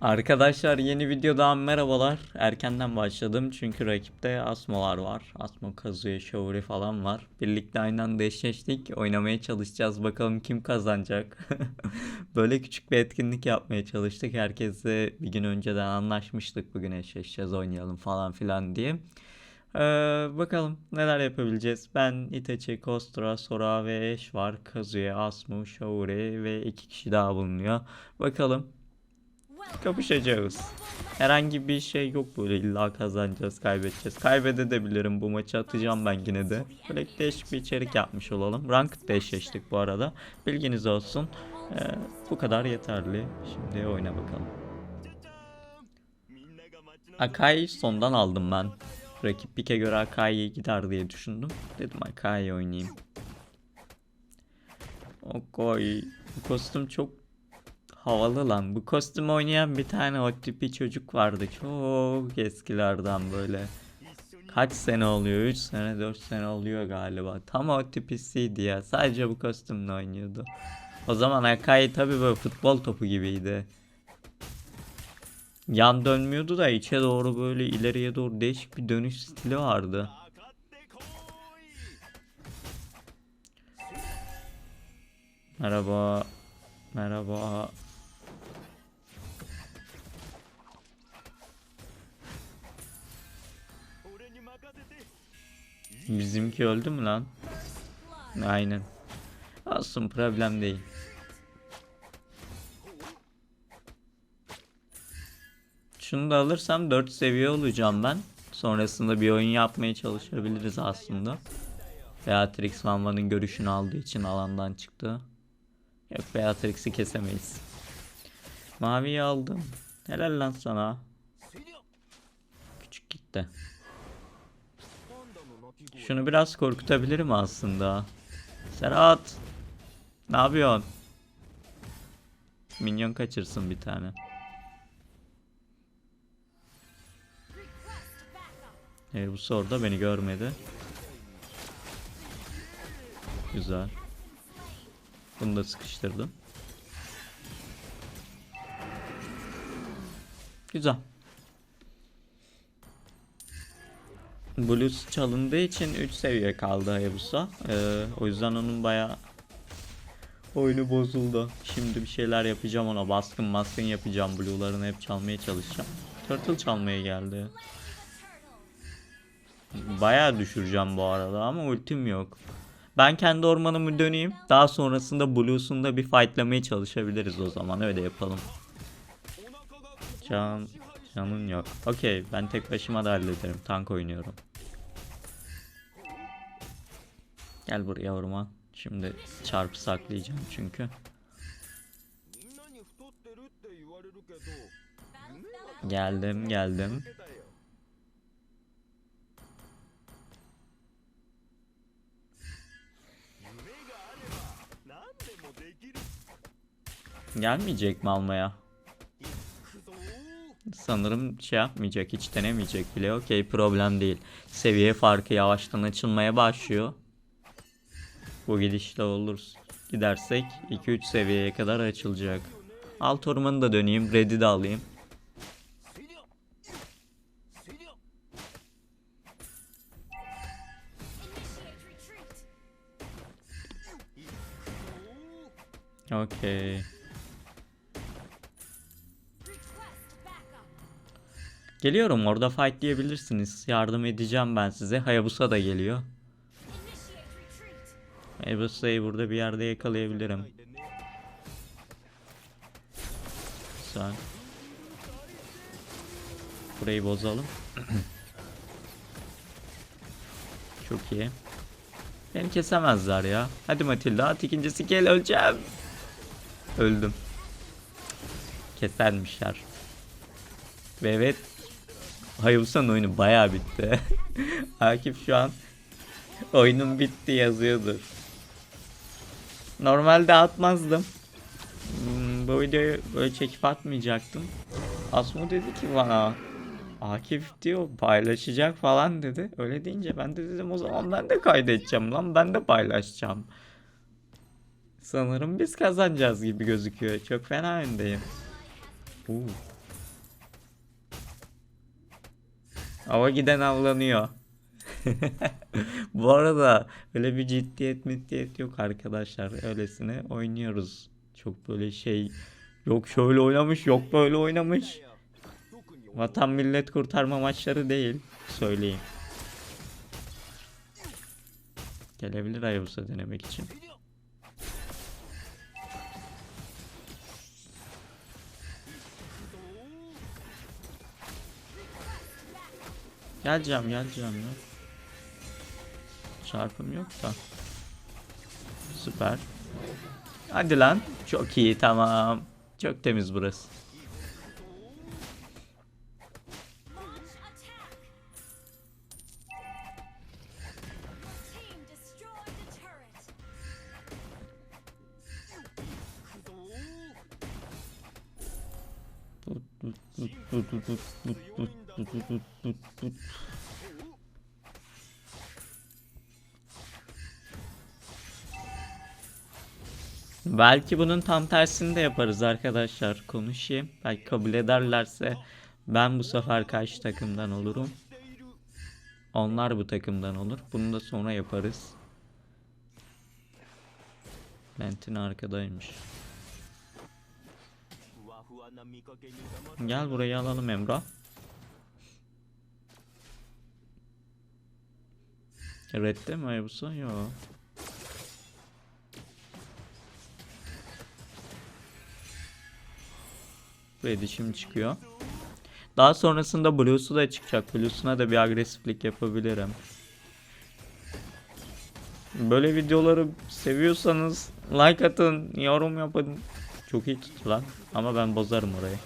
Arkadaşlar yeni videodan merhabalar. Erkenden başladım çünkü rakipte Asmo'lar var. Asmo, Kazuya, Shouri falan var. Birlikte aynı anda eşleştik. Oynamaya çalışacağız. Bakalım kim kazanacak. Böyle küçük bir etkinlik yapmaya çalıştık. Herkesle bir gün önceden anlaşmıştık. Bugün eşleşeceğiz, oynayalım falan filan diye. Ee, bakalım neler yapabileceğiz. Ben, Itachi, Kostra, Sora ve Ash var. Kazuya, Asmo, Shouri ve iki kişi daha bulunuyor. Bakalım kapışacağız. Herhangi bir şey yok böyle illa kazanacağız, kaybedeceğiz. Kaybedebilirim bu maçı atacağım ben yine de. Böyle değişik bir içerik yapmış olalım. Rank eşleştik bu arada. Bilginiz olsun. Ee, bu kadar yeterli. Şimdi oyuna bakalım. Akai sondan aldım ben. Rakip pike göre Akai'ye gider diye düşündüm. Dedim Akai oynayayım. Okoy. Bu kostüm çok havalı lan. Bu kostüm oynayan bir tane o tipi çocuk vardı. Çok eskilerden böyle. Kaç sene oluyor? 3 sene 4 sene oluyor galiba. Tam o tipisiydi ya. Sadece bu kostümle oynuyordu. O zaman Akai tabi böyle futbol topu gibiydi. Yan dönmüyordu da içe doğru böyle ileriye doğru değişik bir dönüş stili vardı. Merhaba. Merhaba. Bizimki öldü mü lan? Aynen. Olsun problem değil. Şunu da alırsam 4 seviye olacağım ben. Sonrasında bir oyun yapmaya çalışabiliriz aslında. Beatrix Vanva'nın görüşünü aldığı için alandan çıktı. Yok Beatrix'i kesemeyiz. Maviyi aldım. Helal lan sana. Küçük gitti. Şunu biraz korkutabilirim aslında. Serhat. Ne yapıyorsun? Minyon kaçırsın bir tane. Evet, bu soruda beni görmedi. Güzel. Bunu da sıkıştırdım. Güzel. Blues çalındığı için 3 seviye kaldı Hayabusa. Ee, o yüzden onun baya oyunu bozuldu. Şimdi bir şeyler yapacağım ona. Baskın baskın yapacağım. Blue'larını hep çalmaya çalışacağım. Turtle çalmaya geldi. Baya düşüreceğim bu arada ama ultim yok. Ben kendi ormanımı döneyim. Daha sonrasında Blues'unda bir fightlamaya çalışabiliriz o zaman. Öyle yapalım. Can, canın yok. Okey ben tek başıma da hallederim. Tank oynuyorum. Gel buraya orman. Şimdi çarpı saklayacağım çünkü. Geldim geldim. Gelmeyecek mi almaya? Sanırım şey yapmayacak, hiç denemeyecek bile. Okey, problem değil. Seviye farkı yavaştan açılmaya başlıyor. Bu gidişle olur. Gidersek 2-3 seviyeye kadar açılacak. Alt ormanı da döneyim, red'i de alayım. Okey. Geliyorum orada fight diyebilirsiniz. Yardım edeceğim ben size. Hayabusa da geliyor. Hayabusa'yı burada bir yerde yakalayabilirim. Güzel. Burayı bozalım. Çok iyi. Beni kesemezler ya. Hadi Matilda at ikincisi gel öleceğim. Öldüm. Kesermişler. Ve evet Hayabusa'nın oyunu bayağı bitti. Akif şu an oyunun bitti yazıyordur. Normalde atmazdım. Hmm, bu videoyu böyle çekip atmayacaktım. Asmo dedi ki bana Akif diyor paylaşacak falan dedi. Öyle deyince ben de dedim o zaman ben de kaydedeceğim lan ben de paylaşacağım. Sanırım biz kazanacağız gibi gözüküyor. Çok fena öndeyim. Oo. Hava giden avlanıyor. Bu arada öyle bir ciddiyet middiyet yok arkadaşlar. Öylesine oynuyoruz. Çok böyle şey yok şöyle oynamış yok böyle oynamış. Vatan millet kurtarma maçları değil. Söyleyeyim. Gelebilir Hayabusa denemek için. Geleceğim geleceğim ya. Çarpım yok da. Süper. Hadi lan. Çok iyi tamam. Çok temiz burası. Belki bunun tam tersini de yaparız arkadaşlar. Konuşayım. Belki kabul ederlerse ben bu sefer karşı takımdan olurum. Onlar bu takımdan olur. Bunu da sonra yaparız. Lentin arkadaymış. Gel burayı alalım Emrah. Redde mi Hayabusa? Yok. Buraya şimdi çıkıyor. Daha sonrasında Blues'u da çıkacak. Blues'una da bir agresiflik yapabilirim. Böyle videoları seviyorsanız like atın, yorum yapın. Çok iyi tutulan ama ben bozarım orayı.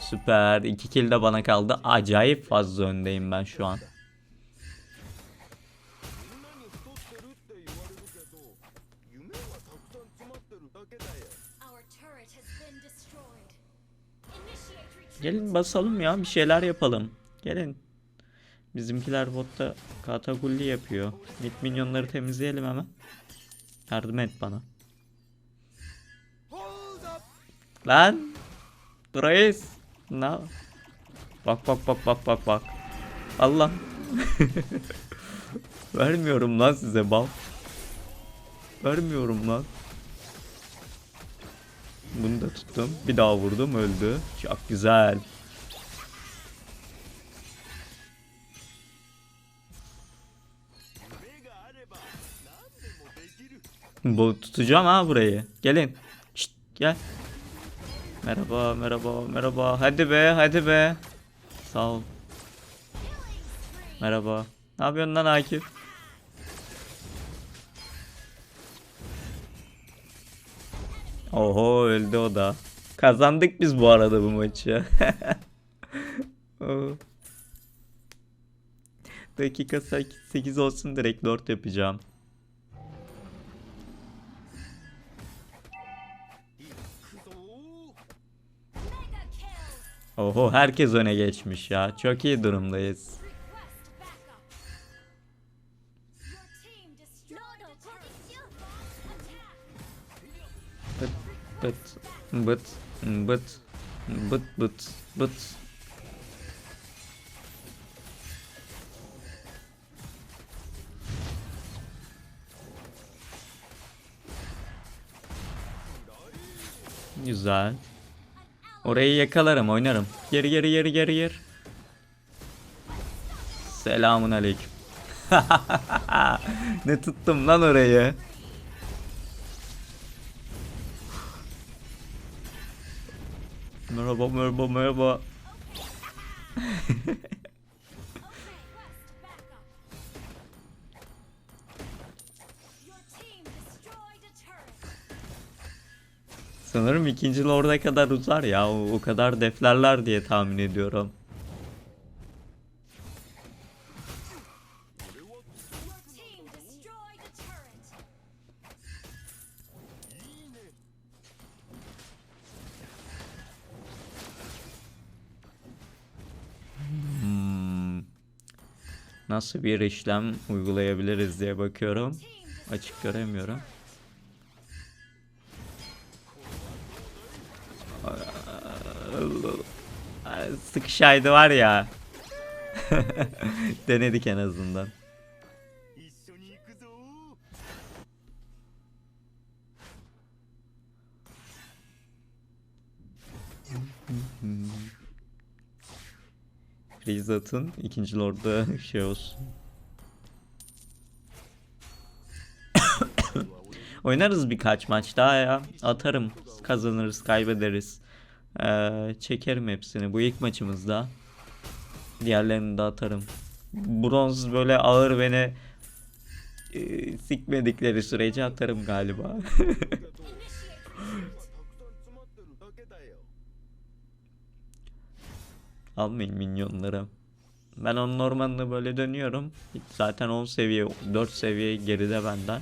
Süper. 2 kill de bana kaldı. Acayip fazla öndeyim ben şu an. Gelin basalım ya bir şeyler yapalım. Gelin. Bizimkiler botta katakulli yapıyor. Mid minyonları temizleyelim hemen. Yardım et bana. Lan! Reis! Ne? Bak bak bak bak bak bak. Allah. Vermiyorum lan size bal. Vermiyorum lan. Bunu da tuttum. Bir daha vurdum öldü. Çok güzel. Bu tutacağım ha burayı. Gelin. Şşt, gel. Merhaba, merhaba, merhaba. Hadi be, hadi be. Sağ ol. Merhaba. Ne yapıyorsun lan Akif? Oho öldü o da. Kazandık biz bu arada bu maçı. Dakika 8 olsun direkt lord yapacağım. Mega kill. Oho herkes öne geçmiş ya. Çok iyi durumdayız. Bıt bıt bıt bıt bıt bıt. Güzel. Orayı yakalarım, oynarım. Geri geri geri geri geri. Selamun aleyküm. ne tuttum lan orayı? Merhaba merhaba merhaba. Sanırım ikinci lorda kadar uzar ya. O, o kadar deflerler diye tahmin ediyorum. Nasıl bir işlem uygulayabiliriz diye bakıyorum. Açık göremiyorum. Sıkışaydı var ya. Denedik en azından. satın. İkinci Lord'da şey olsun. Oynarız birkaç maç daha ya. Atarım. Kazanırız, kaybederiz. Ee, çekerim hepsini. Bu ilk maçımızda. Diğerlerini de atarım. Bronz böyle ağır beni e, sikmedikleri sürece atarım galiba. Almayın minyonları. Ben onun ormanını böyle dönüyorum. Zaten 10 seviye, 4 seviye geride benden.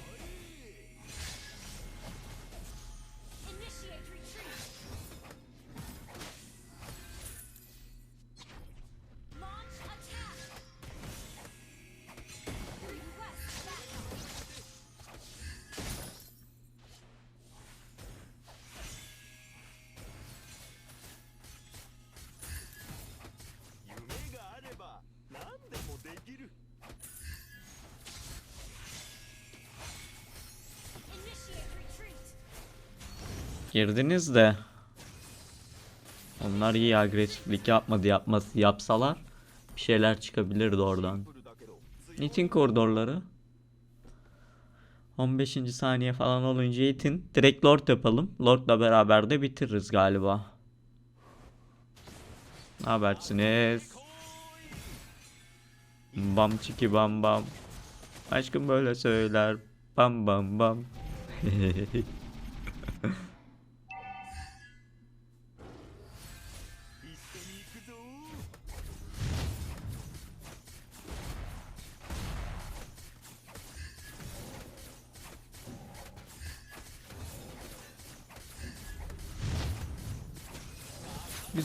Girdiniz de. Onlar iyi agresiflik yapmadı yapması yapsalar bir şeyler çıkabilirdi oradan. İtin koridorları. 15. saniye falan olunca itin. Direkt Lord yapalım. Lord'la beraber de bitiririz galiba. Ne habersiniz? Bam çiki bam bam. Aşkım böyle söyler. Bam bam bam.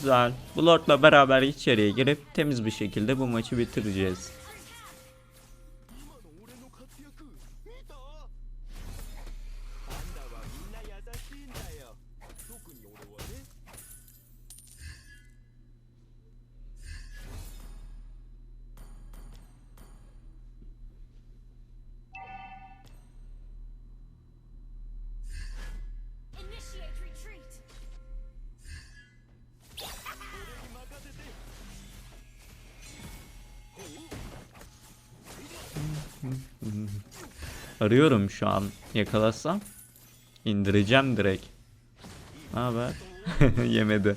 Güzel. Bu lordla beraber içeriye girip temiz bir şekilde bu maçı bitireceğiz. Arıyorum şu an. Yakalasam indireceğim direkt. Ne haber? Yemedi.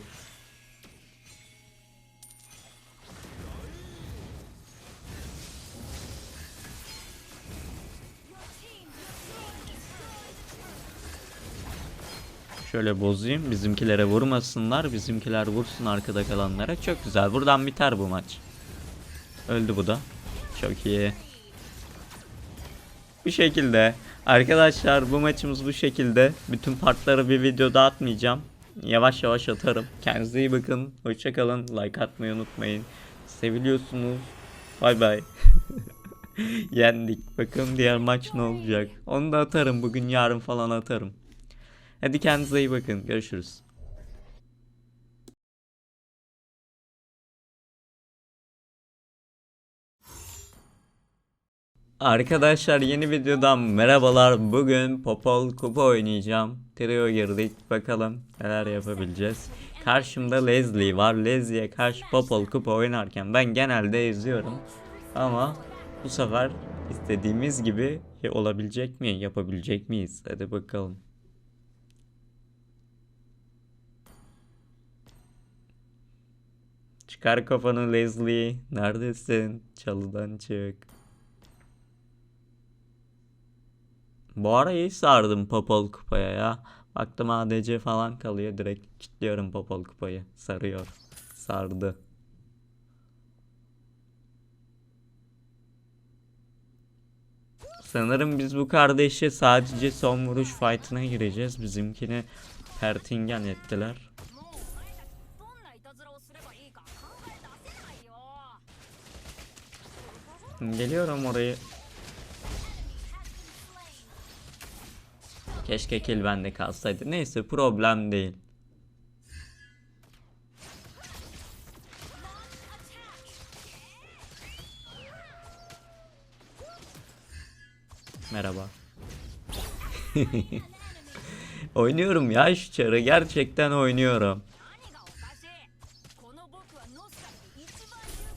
Şöyle bozayım. Bizimkilere vurmasınlar. Bizimkiler vursun arkada kalanlara. Çok güzel. Buradan biter bu maç. Öldü bu da. Çok iyi. Bu şekilde. Arkadaşlar bu maçımız bu şekilde. Bütün partları bir videoda atmayacağım. Yavaş yavaş atarım. Kendinize iyi bakın. Hoşçakalın. Like atmayı unutmayın. Seviliyorsunuz. Bay bay. Yendik. Bakın diğer maç ne olacak. Onu da atarım. Bugün yarın falan atarım. Hadi kendinize iyi bakın. Görüşürüz. Arkadaşlar yeni videodan merhabalar. Bugün Popol Kupa oynayacağım. Trio girdik. Bakalım neler yapabileceğiz. Karşımda Leslie var. Leslie'ye karşı Popol Kupa oynarken ben genelde eziyorum. Ama bu sefer istediğimiz gibi olabilecek mi? Yapabilecek miyiz? Hadi bakalım. Çıkar kafanı Leslie. Neredesin? Çalıdan çık. Bu ara iyi sardım Popol kupaya ya. Baktım ADC falan kalıyor. Direkt kilitliyorum Popol kupayı. Sarıyor. Sardı. Sanırım biz bu kardeşe sadece son vuruş fight'ına gireceğiz. Bizimkini pertingen ettiler. もう Keşke kill bende kalsaydı. Neyse problem değil. Merhaba. oynuyorum ya şu çarı. Gerçekten oynuyorum.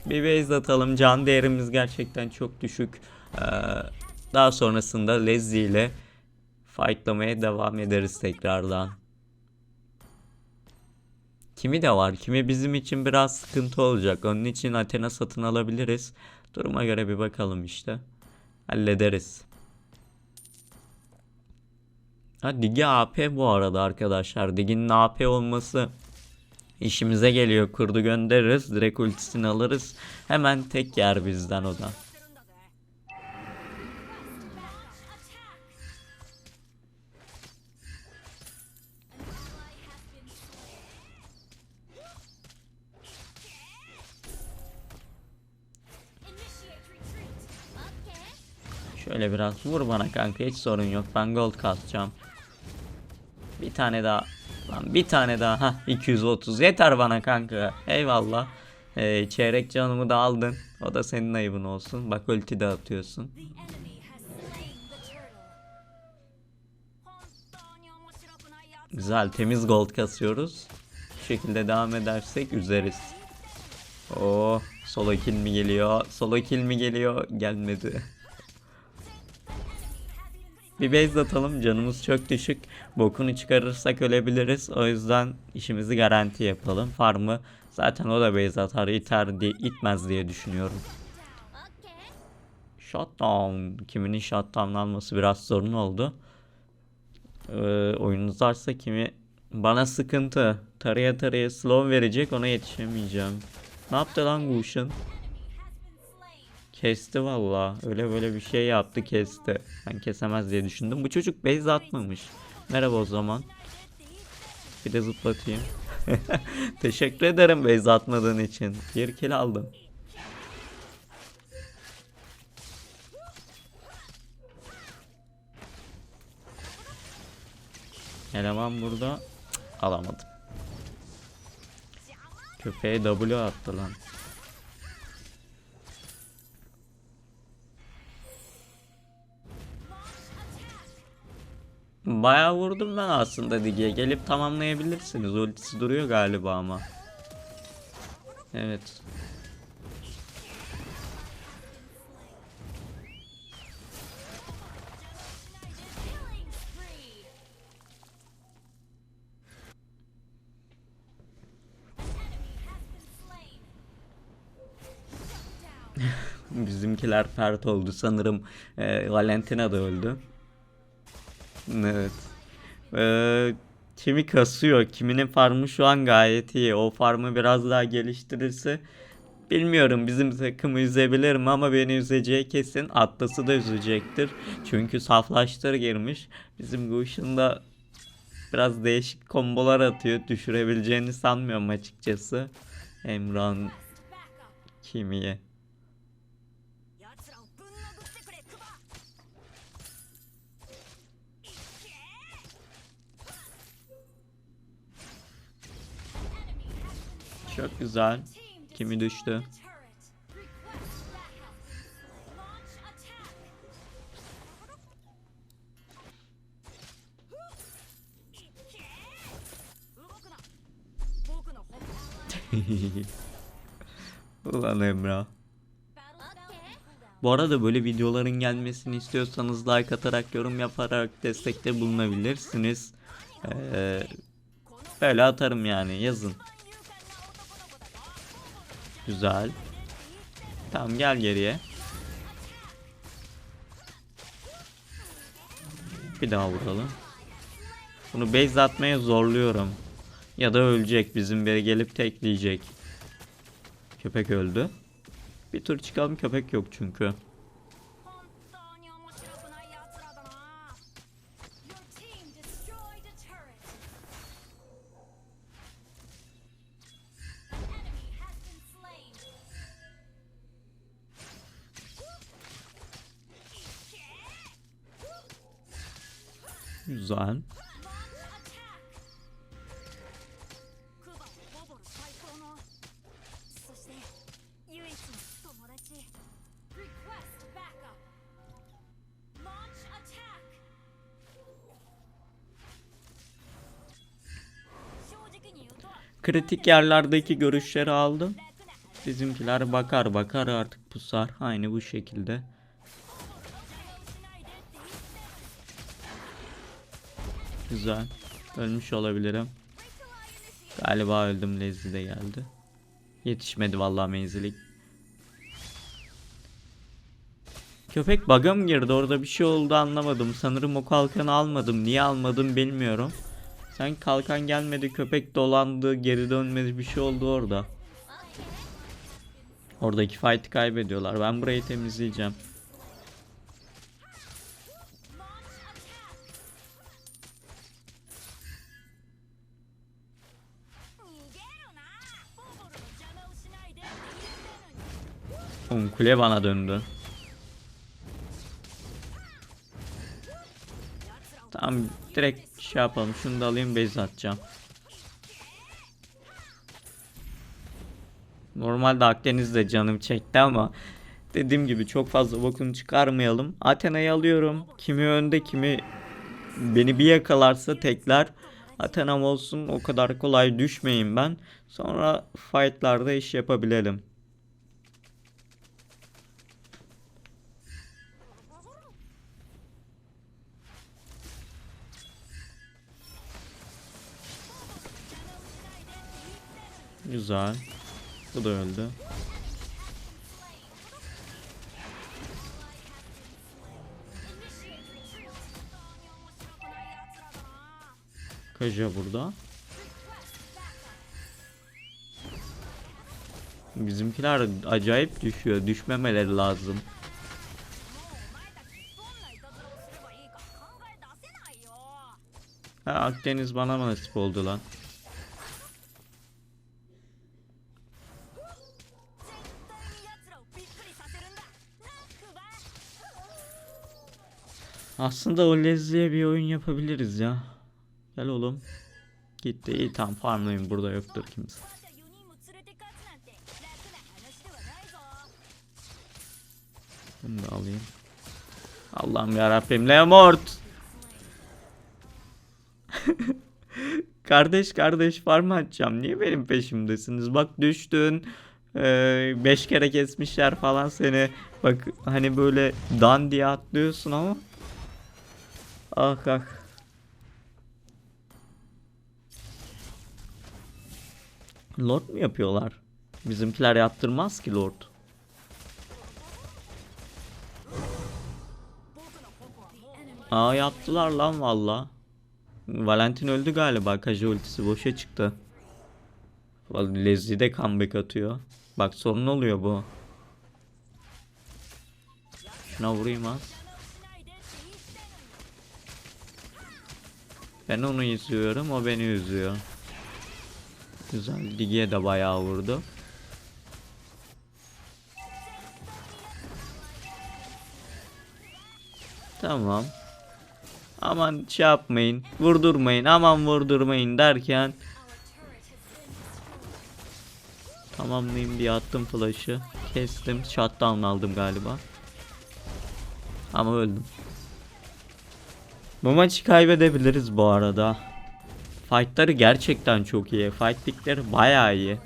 Bir base atalım. Can değerimiz gerçekten çok düşük. Ee, daha sonrasında Lezzy ile fightlamaya devam ederiz tekrardan. Kimi de var. Kimi bizim için biraz sıkıntı olacak. Onun için Athena satın alabiliriz. Duruma göre bir bakalım işte. Hallederiz. Ha Digi AP bu arada arkadaşlar. Digi'nin AP olması işimize geliyor. Kurdu göndeririz. Direkt ultisini alırız. Hemen tek yer bizden o da. Şöyle biraz vur bana kanka hiç sorun yok. Ben gold kasacağım. Bir tane daha. Lan bir tane daha. ha 230 yeter bana kanka. Eyvallah. Ee, çeyrek canımı da aldın. O da senin ayıbın olsun. Bak ulti de atıyorsun. Güzel temiz gold kasıyoruz. Bu şekilde devam edersek üzeriz. Oo, solo kill mi geliyor? Solo kill mi geliyor? Gelmedi. Bir base atalım canımız çok düşük. Bokunu çıkarırsak ölebiliriz. O yüzden işimizi garanti yapalım. Farmı zaten o da base atar iter diye itmez diye düşünüyorum. Shutdown. Kiminin shutdownlanması biraz sorun oldu. Ee, oyun uzarsa kimi bana sıkıntı. Taraya taraya slow verecek ona yetişemeyeceğim. Ne yaptı lan Gushin? Kesti valla. Öyle böyle bir şey yaptı kesti. Ben kesemez diye düşündüm. Bu çocuk base atmamış. Merhaba o zaman. Bir de zıplatayım. Teşekkür ederim base atmadığın için. Bir kill aldım. Eleman burada Cık, alamadım. Köpeğe W attı lan. Bayağı vurdum ben aslında Digi'ye. Gelip tamamlayabilirsiniz. Ultisi duruyor galiba ama. Evet. Bizimkiler pert oldu. Sanırım e, Valentina da öldü. Evet. Ee, kimi kasıyor, kiminin farmı şu an gayet iyi. O farmı biraz daha geliştirirse bilmiyorum bizim takımı üzebilir mi ama beni üzeceği kesin. Atlas'ı da üzecektir. Çünkü saflaştır girmiş. Bizim Gush'un da biraz değişik kombolar atıyor. Düşürebileceğini sanmıyorum açıkçası. Emran Kimi'ye. Çok güzel. Kimi düştü? Ulan Emrah. Bu arada böyle videoların gelmesini istiyorsanız like atarak, yorum yaparak destekte bulunabilirsiniz. Ee, böyle atarım yani yazın. Güzel. Tamam gel geriye. Bir daha vuralım. Bunu base atmaya zorluyorum. Ya da ölecek bizim biri gelip tekleyecek. Köpek öldü. Bir tur çıkalım köpek yok çünkü. olduğumuz an. Kritik yerlerdeki görüşleri aldım. Bizimkiler bakar bakar artık pusar. Aynı bu şekilde. Güzel. Ölmüş olabilirim. Galiba öldüm. Lezzi de geldi. Yetişmedi vallahi menzilik. Köpek bug'a mı girdi? Orada bir şey oldu anlamadım. Sanırım o kalkanı almadım. Niye almadım bilmiyorum. Sen kalkan gelmedi, köpek dolandı, geri dönmedi bir şey oldu orada. Oradaki fight'ı kaybediyorlar. Ben burayı temizleyeceğim. Oğlum kule bana döndü. Tamam direkt şey yapalım. Şunu da alayım base atacağım. Normalde Akdeniz'de canım çekti ama dediğim gibi çok fazla bokunu çıkarmayalım. Athena'yı alıyorum. Kimi önde kimi beni bir yakalarsa tekler. Athena'm olsun o kadar kolay düşmeyin ben. Sonra fightlarda iş yapabilelim. Güzel. Bu da öldü. Kaja burada. Bizimkiler acayip düşüyor. Düşmemeleri lazım. Ha Akdeniz bana mı nasip oldu lan? Aslında o Leslie'ye bir oyun yapabiliriz ya. Gel oğlum. Gitti iyi tam farmlayın burada yoktur kimse. Bunu da alayım. Allah'ım yarabbim Leomort. kardeş kardeş farm açacağım. Niye benim peşimdesiniz? Bak düştün. Ee, beş kere kesmişler falan seni. Bak hani böyle dan diye atlıyorsun ama Ah ah. Lord mu yapıyorlar? Bizimkiler yaptırmaz ki Lord. Aa yaptılar lan valla. Valentin öldü galiba. Kaja ultisi boşa çıktı. Leslie de comeback atıyor. Bak sorun oluyor bu. Şuna vurayım az. Ben onu izliyorum, o beni üzüyor. Güzel, Digi'ye de bayağı vurdu. Tamam. Aman şey yapmayın, vurdurmayın, aman vurdurmayın derken Tamamlayayım diye attım flash'ı. Kestim, shutdown aldım galiba. Ama öldüm. Bu maçı kaybedebiliriz bu arada. Fight'ları gerçekten çok iyi. Fight pickleri bayağı iyi.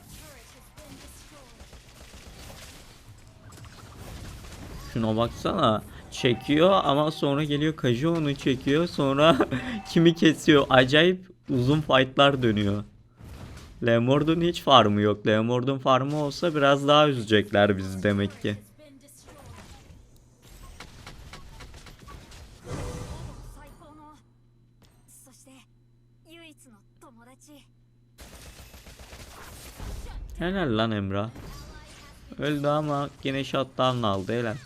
Şuna baksana. Çekiyor ama sonra geliyor Kaji onu çekiyor. Sonra kimi kesiyor. Acayip uzun fight'lar dönüyor. Lemord'un hiç farmı yok. Lemord'un farmı olsa biraz daha üzecekler bizi demek ki. Helal lan Emrah. Öldü ama yine shutdown aldı helal.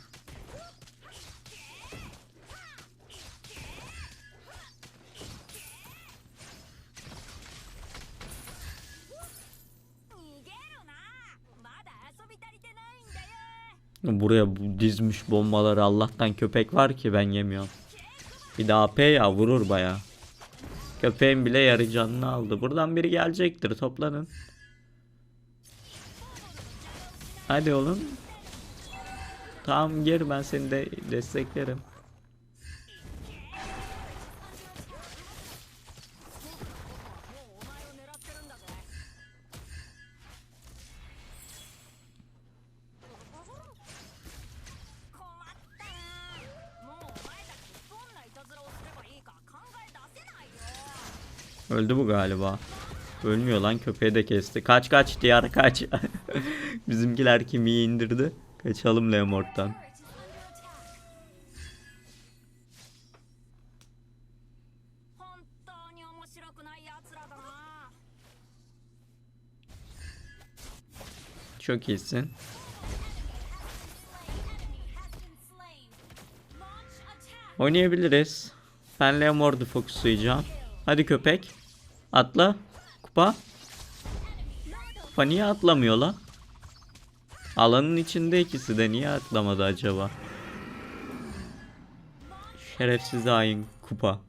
Buraya bu dizmiş bombaları Allah'tan köpek var ki ben yemiyorum. Bir daha AP ya vurur baya. Köpeğin bile yarı canını aldı. Buradan biri gelecektir toplanın. Hadi oğlum. Tamam gir ben seni de desteklerim. Öldü bu galiba. Ölmüyor lan köpeği de kesti. Kaç kaç diyar kaç. Bizimkiler kimi indirdi. Kaçalım Lemort'tan. Çok iyisin. Oynayabiliriz. Ben Leomord'u fokuslayacağım. Hadi köpek. Atla. Kupa. Kupa niye atlamıyor lan? Alanın içinde ikisi de niye atlamadı acaba? Şerefsiz hain kupa.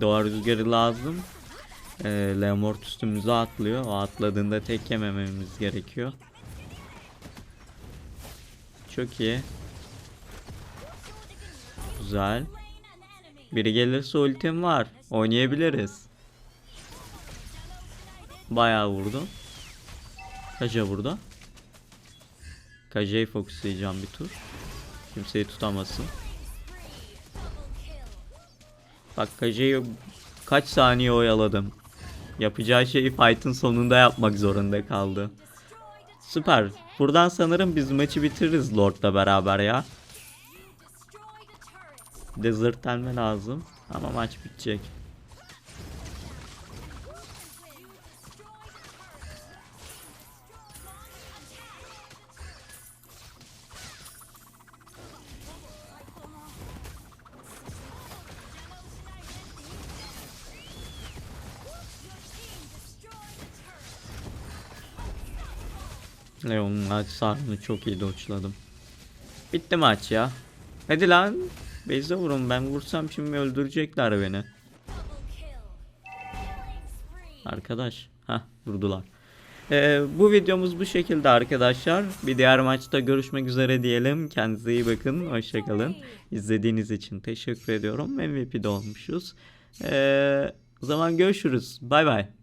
Doğa rüzgarı lazım. Ee, Leomord üstümüze atlıyor. O atladığında tek yemememiz gerekiyor. Çok iyi. Güzel. Biri gelirse ultim var. Oynayabiliriz. Bayağı vurdu. Kaja burada. Kaja'yı fokuslayacağım bir tur. Kimseyi tutamasın. Bak Kaja'yı kaç saniye oyaladım. Yapacağı şeyi fight'ın sonunda yapmak zorunda kaldı. Süper. Buradan sanırım biz maçı bitiririz Lord'la beraber ya. Turret. Desert delme lazım. Ama maç bitecek. Leon'un maç sarını çok iyi doçladım. Bitti maç ya. Hadi lan. Beyze vurun ben vursam şimdi öldürecekler beni. Arkadaş. ha vurdular. Ee, bu videomuz bu şekilde arkadaşlar. Bir diğer maçta görüşmek üzere diyelim. Kendinize iyi bakın. Hoşçakalın. İzlediğiniz için teşekkür ediyorum. MVP'de olmuşuz. Ee, o zaman görüşürüz. Bay bay.